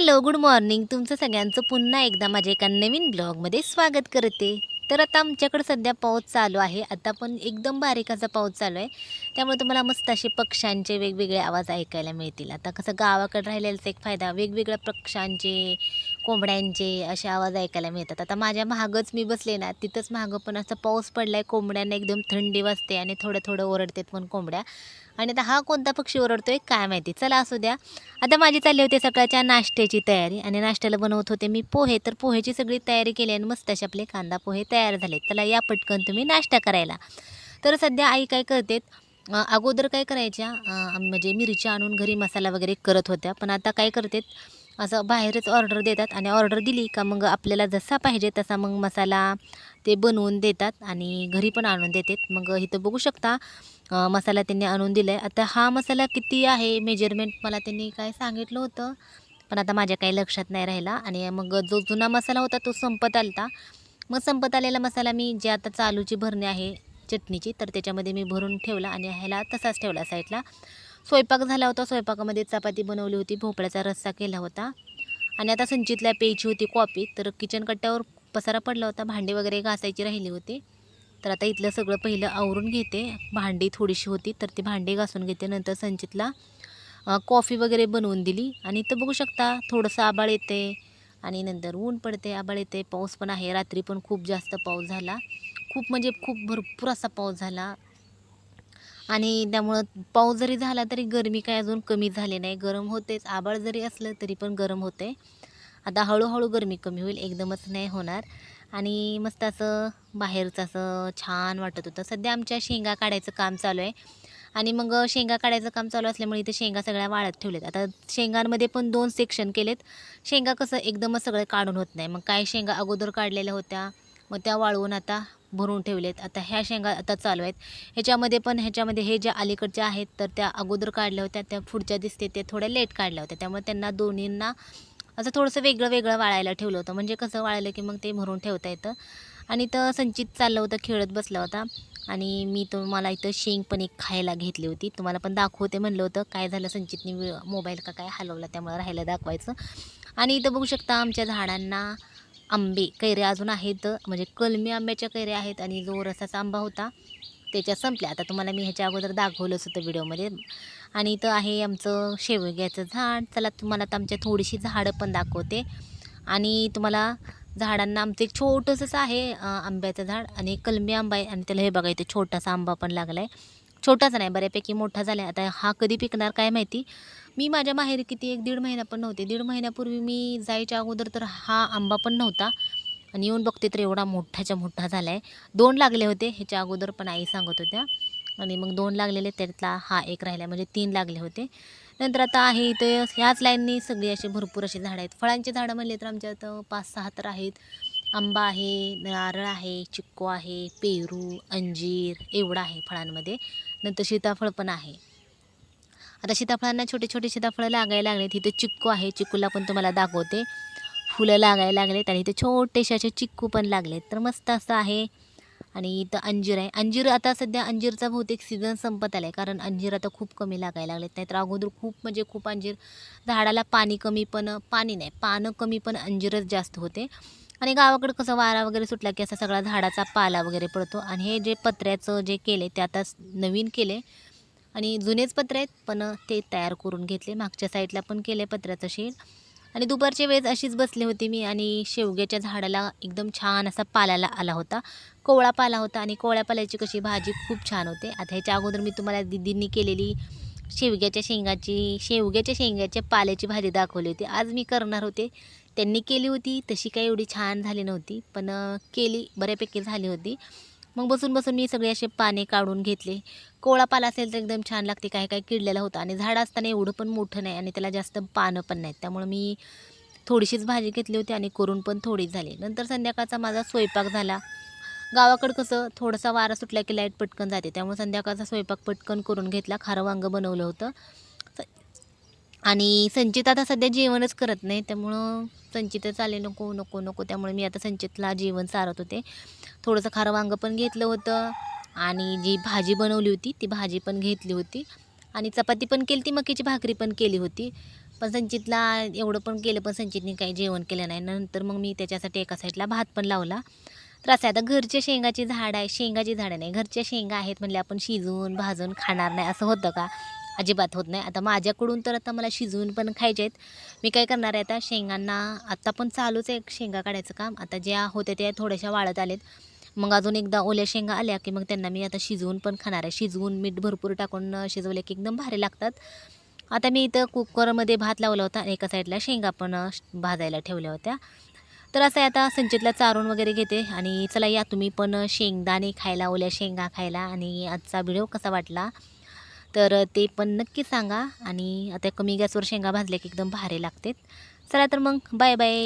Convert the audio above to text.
Hello good morning. तुमचं सगळ्यांचं पुन्हा एकदा माझ्या एका नवीन ब्लॉगमध्ये स्वागत करते. तर आता आमच्याकडं सध्या पाऊस चालू आहे. आता पण एकदम बारीक असा पाऊस चालू आहे. त्यामुळे तुम्हाला मस्त असे पक्ष्यांचे वेगवेगळे आवाज ऐकायला मिळतील. आता कसं गावाकडे राहिलेलाच एक फायदा वेगवेगळ्या पक्ष्यांचे कोंबड्यांचे असे आवाज ऐकायला मिळतात. आता माझ्या महागच मी बसले ना तिथंच महागं पण असं पाऊस पडला आहे कोंबड्यांना एकदम थंडी वाजते आणि थोडं थोडं ओरडतात पण कोंबड्या. आणि आता हा कोणता पक्षी ओरडतोय काय माहिती. चला असू द्या. आता माझी चालली होती सकाळच्या नाश्त्याची तयारी आणि नाश्त्याला बनवत होते मी पोहे. तर पोहेची सगळी तयारी केली आणि मस्त असे आपले कांदा पोहे तयार झाले. चला या पटकन तुम्ही नाश्ता करायला. तर सध्या आई काय करते अगोदर काय करायच्या म्हणजे मिरची आणून घरी मसाला वगैरे करत होत्या. पण आता काय करतात असं बाहेरच ऑर्डर देतात आणि ऑर्डर दिली का मग आपल्याला जसा पाहिजे तसा मग मसाला ते बनवून देतात आणि घरी पण आणून देतात. मग इथं बघू शकता मसाला त्यांनी आणून दिला आहे आता हा मसाला किती आहे मेजरमेंट मला त्यांनी काय सांगितलं होतं पण आता माझ्या काही लक्षात नाही राहिला. आणि मग जो जुना मसाला होता तो संपत आलता. मग संपत आलेला मसाला मी जे आता चालूची भरणी आहे चटणीची तर त्याच्यामध्ये मी भरून ठेवला आणि ह्याला तसाच ठेवला साईडला स्वयंपाक झाला होता स्वयंपाकामध्ये चपाती बनवली होती भोपळ्याचा रस्सा केला होता. आणि आता संचितला प्यायची होती कॉफी तर किचन कट्ट्यावर पसारा पडला होता भांडे वगैरे घासायची राहिली होती. तर आता इथलं सगळं पहिलं आवरून घेते भांडी थोडीशी होती तर ती भांडी घासून घेते. नंतर संचितला कॉफी वगैरे बनवून दिली. आणि इथं बघू शकता थोडंसं आबाळ येते आणि नंतर ऊन पडते आबाळ येते. पाऊस पण आहे रात्री पण खूप जास्त पाऊस झाला. खूप म्हणजे खूप भरपूर असा पाऊस झाला. आणि त्यामुळं पाऊस जरी झाला तरी गरमी काय अजून कमी झाली नाही. गरम होतेच आबाळ जरी असलं तरी पण गरम होते. आता हळूहळू गरमी कमी होईल एकदमच नाही होणार. आणि मस्त असं बाहेरचं असं छान वाटत होतं. सध्या आमच्या शेंगा काढायचं काम चालू आहे. आणि मग शेंगा काढायचं काम चालू असल्यामुळे इथे शेंगा सगळ्या वाळत ठेवलेत आता शेंगांमध्ये पण दोन सेक्शन केलेत. शेंगा कसं एकदमच सगळं काढून होत नाही. मग काय शेंगा अगोदर काढलेल्या होत्या. मग त्या वाळवून आता भरून ठेवलेत. आता ह्या शेंगा आता चालू आहेत. ह्याच्यामध्ये पण ह्याच्यामध्ये हे ज्या अलीकडच्या आहेत तर त्या अगोदर काढल्या होत्या त्या पुढच्या दिसते ते थोड्या लेट काढल्या होत्या. त्यामुळे त्यांना दोन्हींना असं थोडंसं वेगळं वेगळं वाळायला ठेवलं होतं. म्हणजे कसं वाळलं की मग ते भरून ठेवता येतं. आणि तर संचित चाललं होतं खेळत बसला होता. आणि मी तुम्हाला इथं शेंग पण एक खायला घेतली होती. तुम्हाला पण दाखवते म्हणलं होतं. काय झालं संचितने मोबाईल का काय हलवला त्यामुळे राहायला दाखवायचं. आणि इथं बघू शकता आमच्या झाडांना आंबे कैऱ्या अजून आहेत. म्हणजे कलमी आंब्याच्या कैऱ्या आहेत आणि जो रसाचा आंबा होता त्याच्या संपल्या. आता तुम्हाला मी ह्याच्या अगोदर दाखवलंच होतं व्हिडिओमध्ये. आणि इथं आहे आमचं शेवग्याचं झाड. चला तुम्हाला आता आमच्या थोडीशी झाडं पण दाखवते. आणि तुम्हाला झाडांना आमचं एक छोटंसंच आहे आंब्याचं झाड आणि कलमी आंबा आहे. आणि त्याला हे बघा इथे छोटासा आंबा पण लागला आहे छोटाच नाही बऱ्यापैकी मोठा झाला आहे आता हा कधी पिकणार काय माहिती? मी माझ्या माहेरी किती एक दीड महिना पण नव्हते. दीड महिन्यापूर्वी मी जायच्या अगोदर तर हा आंबा पण नव्हता. आणि येऊन बघते तर एवढा मोठाच्या मोठा झाला आहे दोन लागले होते ह्याच्या अगोदर पण आई सांगत होत्या. आणि मग दोन लागलेले त्यातला हा एक राहिला म्हणजे तीन लागले होते. नंतर आता आहे इथं ह्याच लाईननी सगळी अशी भरपूर अशी झाडं आहेत. फळांची झाडं म्हणले तर आमच्या इथं पाच सहा तर आहेत. आंबा आहे नारळ आहे चिक्कू आहे पेरू अंजीर एवढं आहे फळांमध्ये. नंतर सीताफळ पण आहे. आता सीताफळांना छोटे छोटे सीताफळं लागायला लागलेत. इथं चिक्कू आहे. चिक्कूला पण तुम्हाला दाखवते. फुलं लागायला लागलेत आणि इथे छोटेसे असे चिक्कू पण लागलेत. तर मस्त असं आहे. आणि इथं अंजीर आहे. अंजीर आता सध्या अंजीरचा बहुतेक सीझन संपत आला आहे कारण अंजीर आता खूप कमी लागायला लागलेत. नाहीतर अगोदर खूप म्हणजे खूप अंजीर झाडाला पाणी कमी पण पाणी नाही. पानं कमी पण अंजीरच जास्त होते. आणि गावाकडं कसं वारा वगैरे सुटला की असा सगळा झाडाचा पाला वगैरे पडतो. आणि हे जे पत्र्याचं जे केले ते आता नवीन केले आणि जुनेच पत्रे आहेत पण ते तयार करून घेतले. मागच्या साईडला पण केले पत्र्याचं शेड. आणि दुपारच्या वेळेस अशीच बसली होती मी आणि शेवग्याच्या झाडाला एकदम छान असा पाल्याला आला होता. कोवळा पाला होता आणि कोवळ्या पाल्याची कशी भाजी खूप छान होते. आता ह्याच्या अगोदर मी तुम्हाला दिदींनी केलेली शेवग्याच्या शेंगाची शेवग्याच्या शेंगाच्या पाल्याची भाजी दाखवली होती. आज मी करणार होते. त्यांनी केली होती तशी काही एवढी छान झाली नव्हती पण केली बऱ्यापैकी झाली होती. मग बसून बसून मी सगळे असे पाने काढून घेतले. कोवळा पाला असेल तर एकदम छान लागते काय काय किडलेला होता. आणि झाड असताना एवढं पण मोठं नाही आणि त्याला जास्त पानं पण नाहीत. त्यामुळं मी थोडीशीच भाजी घेतली होती आणि करून पण थोडीच झाली. नंतर संध्याकाळचा माझा स्वयंपाक झाला. गावाकडं कसं थोडासा वारा सुटला की लाइट पटकन जाते. त्यामुळे संध्याकाळचा स्वयंपाक पटकन करून घेतला खारं वांगं बनवलं होतं. आणि संचित आता सध्या जेवणच करत नाही त्यामुळं संचित चाले नको नको नको. त्यामुळे मी आता संचितला जेवण सारत होते. थोडंसं खारं वांगं पण घेतलं होतं आणि जी भाजी बनवली होती ती भाजी पण घेतली होती. आणि चपाती पण केली ती मकीची भाकरी पण केली होती. पण संचितला एवढं पण केलं पण संचितने काही जेवण केलं नाही. नंतर मग मी त्याच्यासाठी एका साईडला भात पण लावला. तर असं आहे, आता घरच्या शेंगाची झाड आहे. शेंगाची झाडं नाही. घरच्या शेंगा आहेत म्हणजे आपण शिजवून भाजून खाणार नाही. असं होतं का? अजिबात होत नाही. आता माझ्याकडून तर आता मला शिजवून पण खायचे आहेत. मी काय करणार आहे आता? शेंगांना आत्ता पण चालूच आहे शेंगा काढायचं काम. आता ज्या होत्या त्या थोड्याशा वाळत आलेत. मग अजून एकदा ओल्या शेंगा आल्या की मग त्यांना मी आता शिजवून पण खाणार आहे. शिजवून मीठ भरपूर टाकून शिजवले की एकदम भारी लागतात. आता मी इथं कुकरमध्ये भात लावला होता. आणि एका साईडला शेंगा पण भाजायला ठेवल्या होत्या. तर असं आहे आता संचितला चारून वगैरे घेते आणि चला या तुम्ही पण शेंगदाणे खायला ओल्या शेंगा खायला आणि आजचा व्हिडिओ कसा वाटला? तर ते पण नक्की सांगा आणि आता कमी गॅसवर शेंगा भाजल्या की एकदम भारी लागते चला तर मग बाय बाय